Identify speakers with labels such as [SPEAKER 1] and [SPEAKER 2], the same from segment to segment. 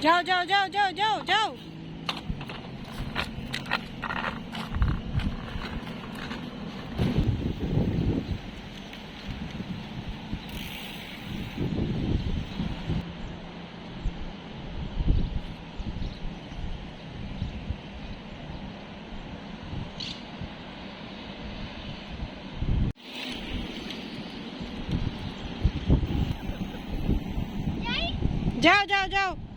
[SPEAKER 1] যাও যাও যাও যাও যাও যাও যাও যাও যাও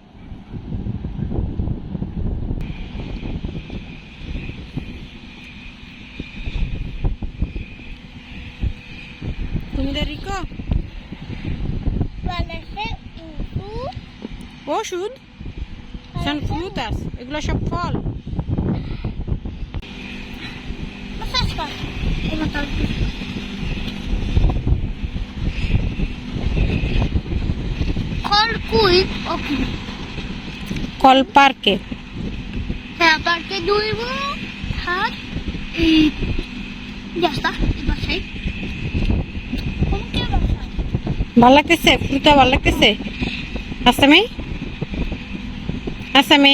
[SPEAKER 1] ওষুধ সান এগুলো সব ফল। কল পার্কে।
[SPEAKER 2] হ্যাঁ পার্কে দৌড়ব আর এই রাস্তা বাসায়? লাগতেছে? ফুলটা
[SPEAKER 1] ভালো লাগতেছে? আসতে মেয়ে আসামি আসামি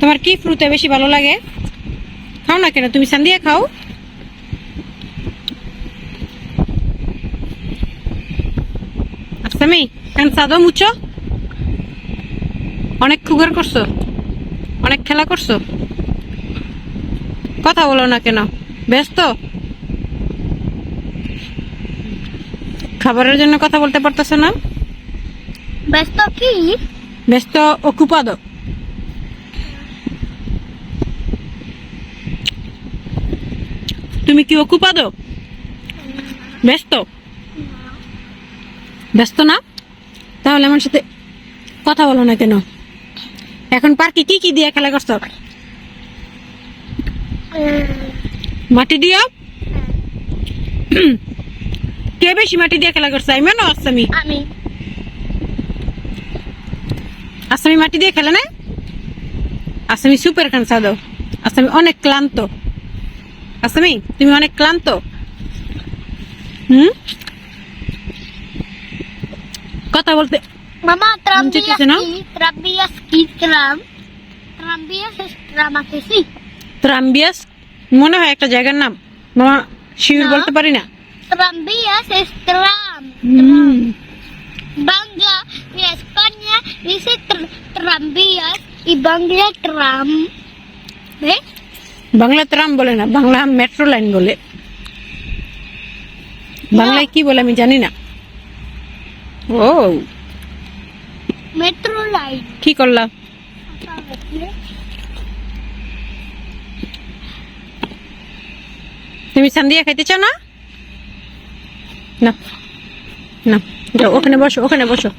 [SPEAKER 1] তোমার কি ফ্রুটে বেশি ভালো লাগে? খাও না কেন? তুমি সান্দিয়া খাও। আচ্ছা আসামি cansado mucho অনেক খুগার করছ, অনেক খেলা করছ। কথা বলো না কেন? ব্যস্ত? খাবারের জন্য কথা বলতে পারতেছো না?
[SPEAKER 2] ব্যস্ত tú
[SPEAKER 1] ব্যস্ত ocupado. তুমি কি ocupado? ব্যস্ত ব্যস্ত না তাহলে আমার সাথে কথা বলো না কেন এখন পার্কে কি কি দিয়ে খেলা করছ মাটি দিয়া কে বেশি মাটি দিয়ে খেলা করছ আমি না
[SPEAKER 2] mí.
[SPEAKER 1] আসামি মাটি দিয়ে খেলে না আসামি সুপার খান সাদো আসামি অনেক ক্লান্ত। আসামি তুমি অনেক ক্লান্ত? হুম? কথা বলতে
[SPEAKER 2] মামা
[SPEAKER 1] কি মনে হয় একটা জায়গার নাম। মামা শিউর বলতে পারি না?
[SPEAKER 2] ত্রাম্বিয়াস Bangla España dice tr- tranvías y Bangla tram. ¿Ves?
[SPEAKER 1] Bangla tram বলে না বাংলা মেট্রো লাইন বলে বাংলায় কি বলে আমি জানি না ও
[SPEAKER 2] Metro Line.
[SPEAKER 1] কি করলাম তুমি সান্দিয়া খাইতে চাও না না না যাও ওখানে বসো ওখানে বসো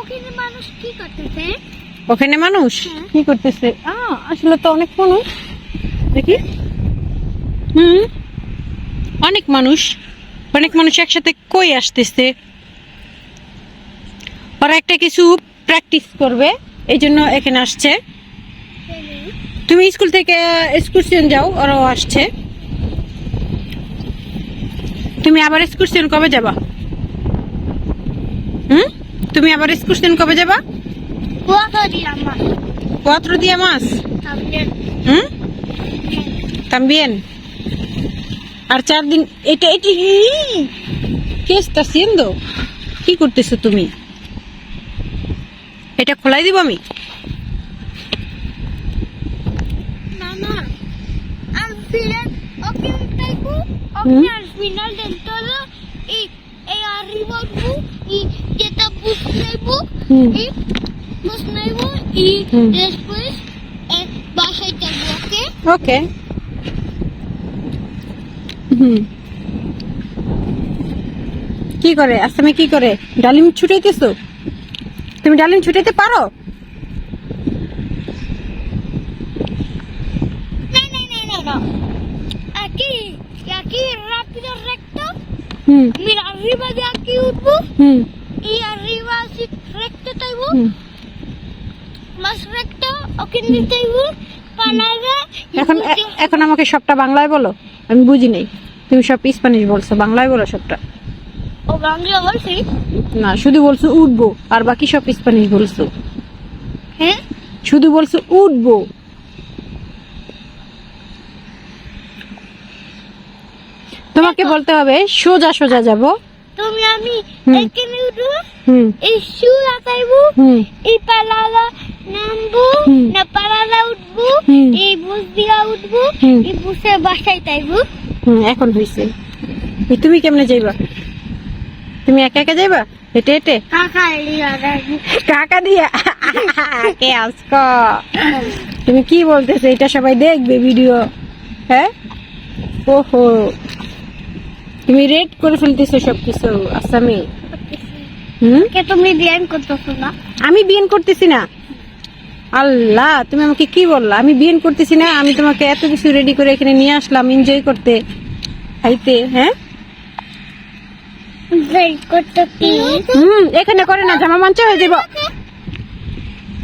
[SPEAKER 2] ওখানে মানুষ কি করতেছে?
[SPEAKER 1] ওখানে মানুষ?
[SPEAKER 2] হ্যাঁ।
[SPEAKER 1] কি করতেছে? আসলে তো অনেক মানুষ। দেখি। হুম। অনেক মানুষ। অনেক মানুষ একসাথে কই আসতেছে? ওরা একটা কিছু প্র্যাকটিস করবে এই জন্য এখানে আসছে। তুমি স্কুল থেকে এক্সকারশন যাও ওরাও আসছে। তুমি আবার এক্সকার্সন কবে যাবা? হুম? তুমি আবার এক্সকার্সন কবে যাবা? কতরো দিয়া
[SPEAKER 2] মাস?
[SPEAKER 1] হুম? তাম্বিয়েন। আর চার দিন, এটা, এটি কেসটা সিন দো। কি করতেছো তুমি? এটা খোলাই দিব আমি?
[SPEAKER 2] না না। আমি ফিরে ওকে
[SPEAKER 1] ¿Mm?
[SPEAKER 2] al final del todo y, y arriba y que está
[SPEAKER 1] buscando
[SPEAKER 2] y buscando y después eh, baja y te
[SPEAKER 1] bloque. Okay. কি করে আসামে কি করে ডালিম ছুটাইতেছো তুমি ডালিম ছুটাইতে পারো
[SPEAKER 2] না না না না না আকি aquí rápido recto,
[SPEAKER 1] হুম।
[SPEAKER 2] mira, arriba de aquí un
[SPEAKER 1] হুম।
[SPEAKER 2] y arriba así recto taibu,
[SPEAKER 1] হুম।
[SPEAKER 2] más recto, ok, de taibu, palada,
[SPEAKER 1] এখন এখন আমাকে সবটা বাংলায় বলো? আমি বুঝি নেই। তুমি সব স্প্যানিশ বলছো বাংলায় বলো সবটা।
[SPEAKER 2] ও বাংলা বলছি?
[SPEAKER 1] না শুধু বলছো উঠবো আর বাকি সব স্প্যানিশ বলছো।
[SPEAKER 2] হ্যাঁ?
[SPEAKER 1] শুধু বলছো উঠবো। তোমাকে বলতে হবে সোজা সোজা যাব।
[SPEAKER 2] তুমি আমি। এখানে উঠবো
[SPEAKER 1] হুম।
[SPEAKER 2] এই শু লাগাইবো এই পালালা নামবো না পালালা উঠবো এই বুস দিয়া উঠবো এই বুসে বাসায় তাইবো।
[SPEAKER 1] এখন এই তুমি কেমনে যাইবা? তুমি একা একা যাইবা? হেঁটে হেঁটে?
[SPEAKER 2] কাকা
[SPEAKER 1] দিয়া? কে আজক? তুমি কি বলতেছো? এটা সবাই দেখবে ভিডিও। হ্যাঁ? ওহো। তুমি রেড করে ফেলতেছো সবকিছু আসামি। হুম?
[SPEAKER 2] কে তুমি ব্যায়াম করতেছো না?
[SPEAKER 1] আমি বিয়েন করতেছি না। আল্লাহ তুমি আমাকে কি বললা? আমি বিয়েন করতেছি না আমি তোমাকে এত কিছু রেডি করে এখানে নিয়ে আসলাম এনজয় করতে। খাইতে হ্যাঁ?
[SPEAKER 2] ব্যায়াম করতে
[SPEAKER 1] হুম এখানে করে না জামা মঞ্চ হয়ে যাব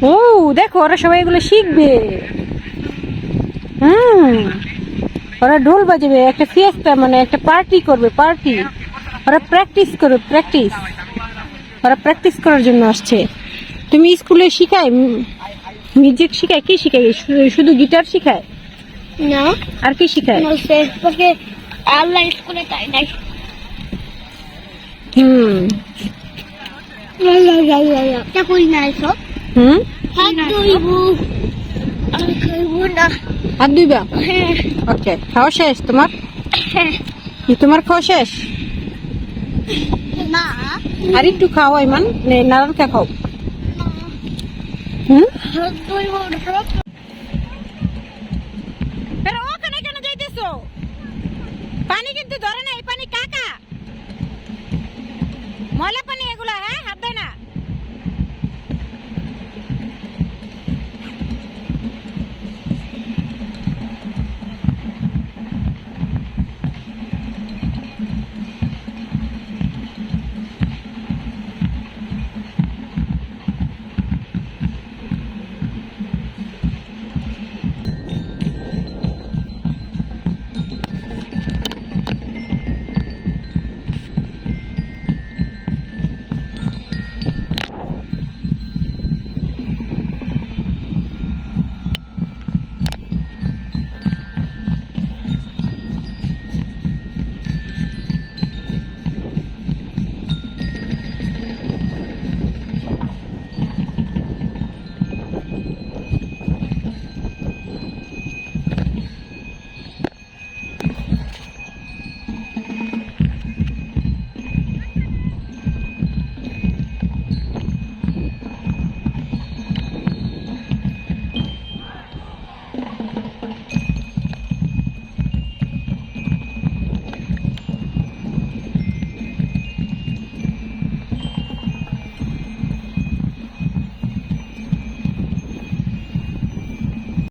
[SPEAKER 1] ও দেখো ওরা সবাই এগুলো শিখবে। হুম। ওরা ঢোল বাজাবে একটা ফিয়েস্টা মানে একটা পার্টি করবে পার্টি ওরা প্র্যাকটিস করবে প্র্যাকটিস ওরা প্র্যাকটিস করার জন্য আসছে। তুমি স্কুলে শিখায়? মিউজিক শিখায়? কি শিখায়? শুধু- গিটার শিখায়?
[SPEAKER 2] না।
[SPEAKER 1] আর কি শিখায়?
[SPEAKER 2] ফেসবুকে আল্লাহ স্কুলে তাই নাই।
[SPEAKER 1] হুম। হুম?
[SPEAKER 2] আর
[SPEAKER 1] দুইবা ওকে হ্যাঁ। খাওয়া শেষ তোমার?
[SPEAKER 2] হ্যাঁ।
[SPEAKER 1] কি তোমার খাওয়া শেষ?
[SPEAKER 2] না।
[SPEAKER 1] আর একটু খাও আইমান নারাল কে খাও। পানি
[SPEAKER 2] কিন্তু ধরে
[SPEAKER 1] না এই পানি কাকা? ময়লা পানি এগুলা হ্যাঁ?